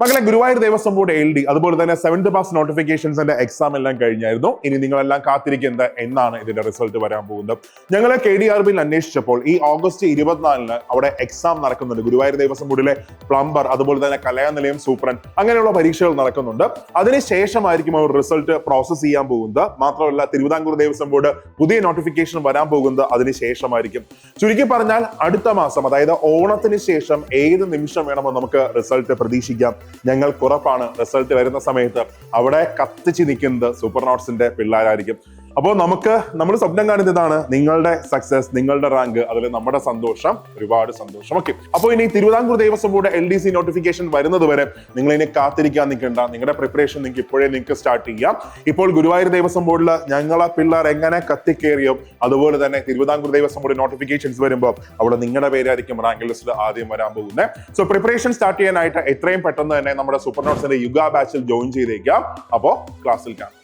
മകളെ Guruvayur Devaswom board L D അതുപോലെ തന്നെ സെവൻത് പാസ് നോട്ടിഫിക്കേഷൻസിന്റെ എക്സാം എല്ലാം കഴിഞ്ഞായിരുന്നു. ഇനി നിങ്ങളെല്ലാം കാത്തിരിക്കുന്നത് എന്നാണ് ഇതിന്റെ റിസൾട്ട് വരാൻ പോകുന്നത്. ഞങ്ങൾ കെ ഡി ആർ ബിയിൽ അന്വേഷിച്ചപ്പോൾ ഈ ഓഗസ്റ്റ് ഇരുപത്തിനാലിന് അവിടെ എക്സാം നടക്കുന്നുണ്ട്. ഗുരുവായൂർ ദേവസ്വം ബോർഡിലെ പ്ലംബർ അതുപോലെ തന്നെ കലാനിലയം സൂപ്രണ്ട് അങ്ങനെയുള്ള പരീക്ഷകൾ നടക്കുന്നുണ്ട്. അതിനുശേഷമായിരിക്കും അവർ റിസൾട്ട് പ്രോസസ് ചെയ്യാൻ പോകുന്നത്. മാത്രമല്ല തിരുവിതാംകൂർ ദേവസ്വം ബോർഡ് പുതിയ നോട്ടിഫിക്കേഷൻ വരാൻ പോകുന്നത് അതിനുശേഷമായിരിക്കും ചുരുക്കി പറഞ്ഞാൽ അടുത്ത മാസം അതായത് ഓണത്തിന് ശേഷം ഏത് നിമിഷം വേണമെന്ന് നമുക്ക് റിസൾട്ട് പ്രതീക്ഷിക്കാം. ഞങ്ങൾക്ക് ഉറപ്പാണ്. റിസൾട്ട് വരുന്ന സമയത്ത് അവിടെ കത്തിച്ച് നിൽക്കുന്നത് സൂപ്പർ നോട്ട്സിന്റെ പിള്ളേരായിരിക്കും. അപ്പോൾ നമുക്ക് നമ്മൾ സ്വപ്നം കാണുന്നത് ഇതാണ്. നിങ്ങളുടെ സക്സസ് നിങ്ങളുടെ റാങ്ക് അതുപോലെ നമ്മുടെ സന്തോഷം ഒരുപാട് സന്തോഷം. ഓക്കെ അപ്പോൾ ഇനി Thiruvithamkoor Devaswom L D C notification വരുന്നത് വരെ നിങ്ങൾ ഇനി കാത്തിരിക്കാൻ നിൽക്കേണ്ട. നിങ്ങളുടെ പ്രിപ്പറേഷൻ നിങ്ങൾക്ക് ഇപ്പോഴേ നിങ്ങൾക്ക് സ്റ്റാർട്ട് ചെയ്യാം. ഇപ്പോൾ ഗുരുവായൂർ ദേവസ്വം ബോർഡിൽ ഞങ്ങളെ പിള്ളേർ എങ്ങനെ കത്തിക്കേറിയോ അതുപോലെ തന്നെ തിരുവിതാംകൂർ ദേവസ്വം ബോർഡ് നോട്ടിഫിക്കേഷൻസ് വരുമ്പോൾ അവിടെ നിങ്ങളുടെ പേരായിരിക്കും റാങ്ക് ലിസ്റ്റിൽ ആദ്യം വരാൻ പോകുന്നത് സോ പ്രിപ്പറേഷൻ സ്റ്റാർട്ട് ചെയ്യാനായിട്ട് എത്രയും പെട്ടെന്ന് തന്നെ നമ്മുടെ സൂപ്പർ നോട്ട്സിന്റെ യുഗ ബാച്ചിൽ ജോയിൻ ചെയ്തേക്കാം. അപ്പോൾ ക്ലാസ്സിൽ കാണാം.